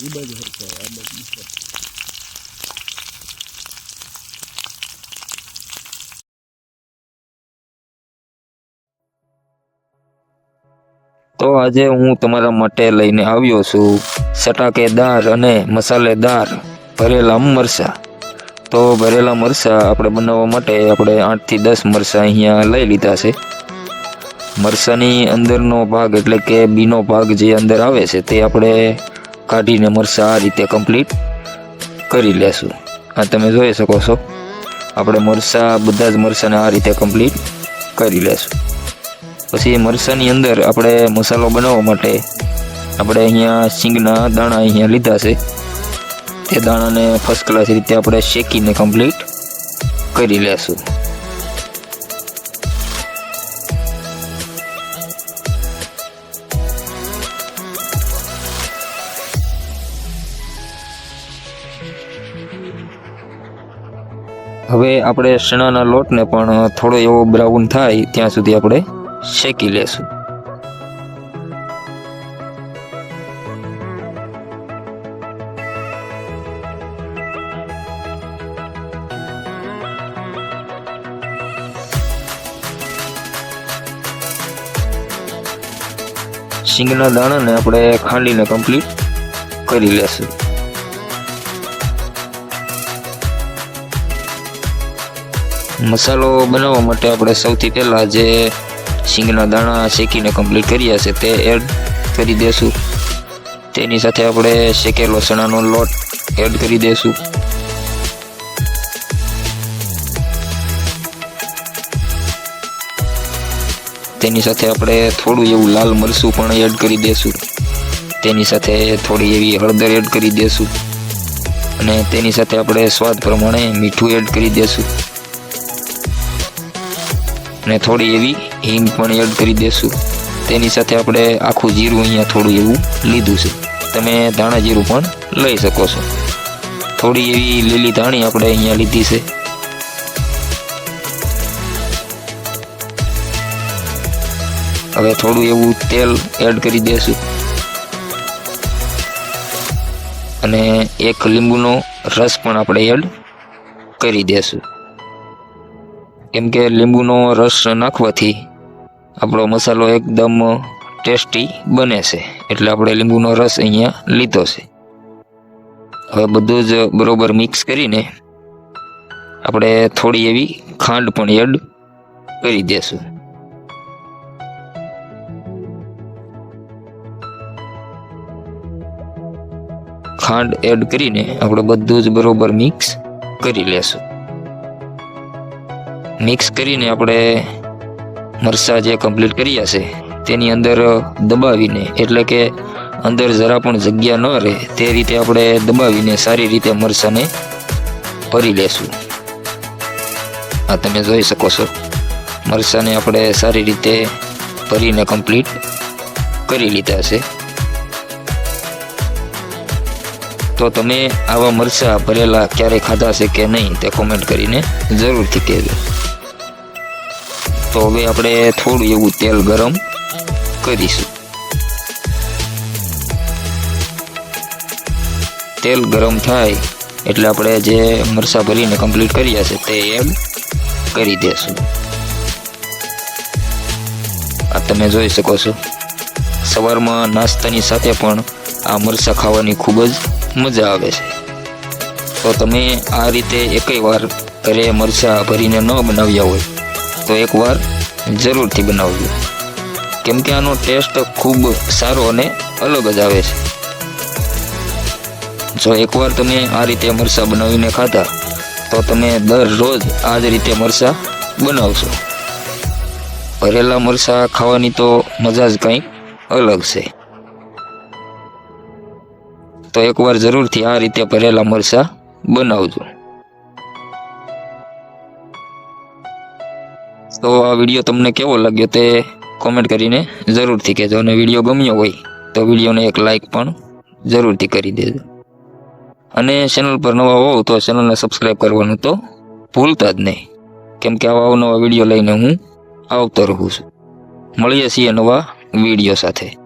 એ બાજુ હરખો આ બાજુ. તો આજે હું તમારા માટે લઈને આવ્યો છું સટાકેદાર અને મસાલેદાર ભરેલા મરચાં તો ભરેલા મરચાં આપણે બનાવવા માટે આપણે આઠથી દસ મરચાં અહીંયા લઈ લીધા છે મરચાંની અંદરનો ભાગ એટલે કે બીનો ભાગ જે અંદર આવે છે તે આપણે કાઢીને મરચાં આ રીતે કમ્પ્લીટ કરી લેશું. આ તમે જોઈ શકો છો. આપણે મરચાં બધા જ મરચાંને આ રીતે કમ્પ્લીટ કરી લેશું. પછી મરચાંની અંદર આપણે મસાલો બનાવવા માટે આપણે અહીંયા સિંગના દાણા અહીંયા લીધા છે. તે દાણાને ફર્સ્ટ ક્લાસ રીતે આપણે શેકીને કમ્પ્લીટ કરી લેશું. હવે આપણે ચણાના લોટને પણ થોડો એવો બ્રાઉન થાય ત્યાં સુધી આપણે શેકી લેશું. સિંગના દાણાને આપણે ખાંડીને કમ્પ્લીટ કરી લેશું. મસાલો બનાવવા માટે આપણે સૌથી પહેલાં જે સિંગના દાણા શેકીને કમ્પ્લીટ કર્યા છે તે એડ કરી દઈશું તેની સાથે આપણે શેકેલો ચણાનો લોટ એડ કરી દઈશું તેની સાથે આપણે થોડું એવું લાલ મરચું પણ એડ કરી દઈશું તેની સાથે થોડી એવી હળદર એડ કરી દઈશું અને તેની સાથે આપણે સ્વાદ પ્રમાણે મીઠું એડ કરી દેશું. અને થોડી એવી હિંગ પણ એડ કરી દેશું. તેની સાથે આપણે આખું જીરું અહીંયા થોડું એવું લીધું છે. તમે ધાણા જીરું પણ લઈ શકો છો. થોડી એવી લીલી ધાણી આપણે અહીંયા લીધી છે. હવે થોડું એવું તેલ એડ કરી દેશું. અને એક લીંબુનો રસ પણ આપણે એડ કરી દેશું. કેમ કે લીંબુનો રસ નાખવાથી આપણો મસાલો એકદમ ટેસ્ટી બને છે. એટલે આપણે લીંબુનો રસ અહીંયા લીધો છે. હવે બધું જ બરોબર મિક્સ કરીને આપણે થોડી એવી ખાંડ પણ એડ કરી દેશું. ખાંડ એડ કરીને આપણે બધું જ બરોબર મિક્સ કરી લેશું. મિક્સ કરીને આપણે મરચાં જે કમ્પ્લીટ કર્યા છે, તેની અંદર દબાવીને, એટલે કે અંદર જરા પણ જગ્યા ન રહે, તે રીતે આપણે દબાવીને સારી રીતે મરચાંને ભરી લેશું. આ તમે જોઈ શકો છો. મરચાંને આપણે સારી રીતે ભરીને કમ્પ્લીટ કરી લીધા છે. તો તમે આવા મરચાં ભરેલા ક્યારેય ખાધા છે કે નહીં, તે કોમેન્ટ કરીને જરૂરથી કહેજો. તો હવે આપણે થોડું એવું તેલ ગરમ કરીશું. તેલ ગરમ થાય એટલે આપણે જે મરસા ભરીને કમ્પ્લીટ કર્યા છે તે એડ કરી દેશું. આ તમે જોઈ શકો છો. સવારમાં નાસ્તાની સાથે પણ આ મરસા ખાવાની ખૂબ જ મજા આવે છે. તો તમે આ રીતે એકેય વાર ઘરે મરચાં ભરીને ન બનાવ્યા હોય તો એકવાર જરૂરથી બનાવજો. કેમ કે આનો ટેસ્ટ ખૂબ સારો અને અલગ જ આવે છે. જો એકવાર તમે આ રીતે મરચાં બનાવીને ખાતા તો તમે દરરોજ આ જ રીતે મરચાં બનાવશો. ભરેલા મરચાં ખાવાની તો મજા જ કંઈક અલગ છે. તો એકવાર જરૂરથી આ રીતે ભરેલા મરચાં બનાવજો. આ વીડિયો તમને કેવો લાગ્યો તે કોમેન્ટ કરીને જરૂરથી કહેજો અને વીડિયો ગમ્યો હોય તો વિડીયોને એક લાઈક પણ જરૂરથી કરી દેજો. અને ચેનલ પર નવા હોવ તો ચેનલને સબસ્ક્રાઈબ કરવાનું તો ભૂલતા જ નહીં. કેમ કે આવા અવનવા વીડિયો લઈને હું આવતો રહું છું. મળીએ છીએ નવા વીડિયો સાથે.